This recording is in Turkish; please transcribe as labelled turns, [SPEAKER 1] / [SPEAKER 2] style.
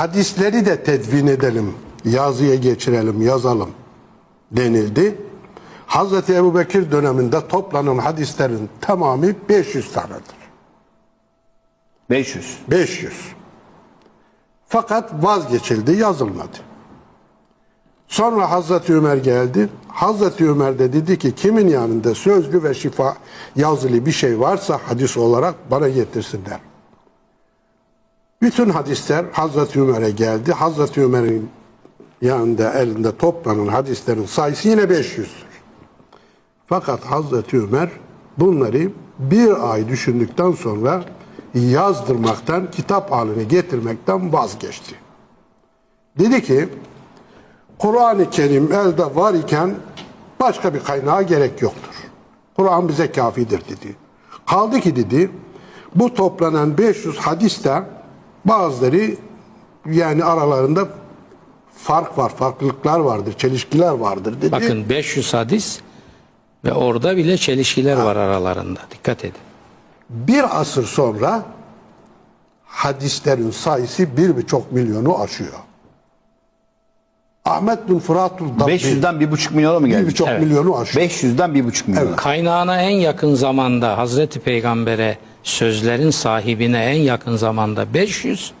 [SPEAKER 1] hadisleri de tedvin edelim, yazıya geçirelim, yazalım denildi. Hazreti Ebu Bekir döneminde toplanan hadislerin tamamı 500 tanedir.
[SPEAKER 2] 500.
[SPEAKER 1] 500. Fakat vazgeçildi, yazılmadı. Sonra Hazreti Ömer geldi. Hazreti Ömer de dedi ki kimin yanında sözlü ve şifa yazılı bir şey varsa hadis olarak bana getirsinler. Bütün hadisler Hazreti Ömer'e geldi. Hazreti Ömer'in yanında elinde toplanan hadislerin sayısı yine 500'dür. Fakat Hazreti Ömer bunları bir ay düşündükten sonra yazdırmaktan, kitap haline getirmekten vazgeçti. Dedi ki, Kur'an-ı Kerim elde var iken başka bir kaynağa gerek yoktur. Kur'an bize kafidir dedi. Kaldı ki dedi, bu toplanan 500 hadiste bazıları yani aralarında fark var, farklılıklar vardır, çelişkiler vardır dedi.
[SPEAKER 3] Bakın 500 hadis ve orada bile çelişkiler var aralarında. Dikkat edin.
[SPEAKER 1] Bir asır sonra hadislerin sayısı bir buçuk milyonu aşıyor. Ahmet bin Fıratul Dabbi
[SPEAKER 2] 500'den 1,5 milyona mı
[SPEAKER 1] bir
[SPEAKER 2] geldik?
[SPEAKER 1] buçuk
[SPEAKER 3] Evet.
[SPEAKER 1] milyonu aşıyor.
[SPEAKER 2] 500'den 1,5 milyona.
[SPEAKER 3] Kaynağına en yakın zamanda Hazreti Peygamber'e sözlerin sahibine en yakın zamanda 500